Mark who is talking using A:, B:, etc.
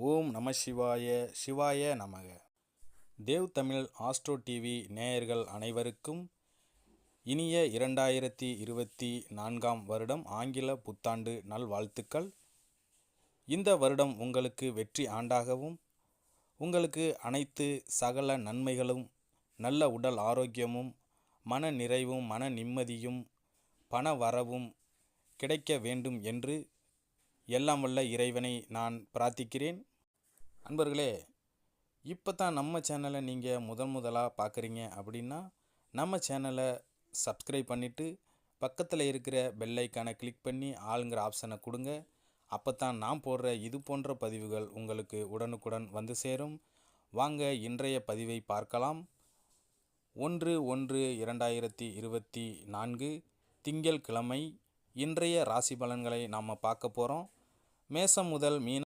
A: ஓம் நம சிவாய சிவாய நமக. தேவ் தமிழ் ஆஸ்ட்ரோ டிவி நேயர்கள் அனைவருக்கும் இனிய இரண்டாயிரத்தி இருபத்தி நான்காம் வருடம் ஆங்கில புத்தாண்டு நல்வாழ்த்துக்கள். இந்த வருடம் உங்களுக்கு வெற்றி ஆண்டாகவும் உங்களுக்கு அனைத்து சகல நன்மைகளும் நல்ல உடல் ஆரோக்கியமும் மன நிறைவும் மன நிம்மதியும் பண வரவும் கிடைக்க வேண்டும் என்று எல்லாம் வல்ல இறைவனை நான் பிரார்த்திக்கிறேன். அன்பர்களே இப்போ தான் நம்ம சேனலை நீங்கள் முதன் முதலாக பார்க்குறீங்க அப்படின்னா நம்ம சேனலை சப்ஸ்கிரைப் பண்ணிவிட்டு பக்கத்தில் இருக்கிற பெல்லைக்கானை கிளிக் பண்ணி ஆளுங்கிற ஆப்ஷனை கொடுங்க. அப்போ தான் நான் போடுற இது போன்ற பதிவுகள் உங்களுக்கு உடனுக்குடன் வந்து சேரும். வாங்க இன்றைய பதிவை பார்க்கலாம். ஒன்று ஒன்று இரண்டாயிரத்தி இருபத்தி நான்கு திங்கள் கிழமை இன்றைய ராசி பலன்களை நாம் பார்க்க போகிறோம் மேசம் முதல் மீன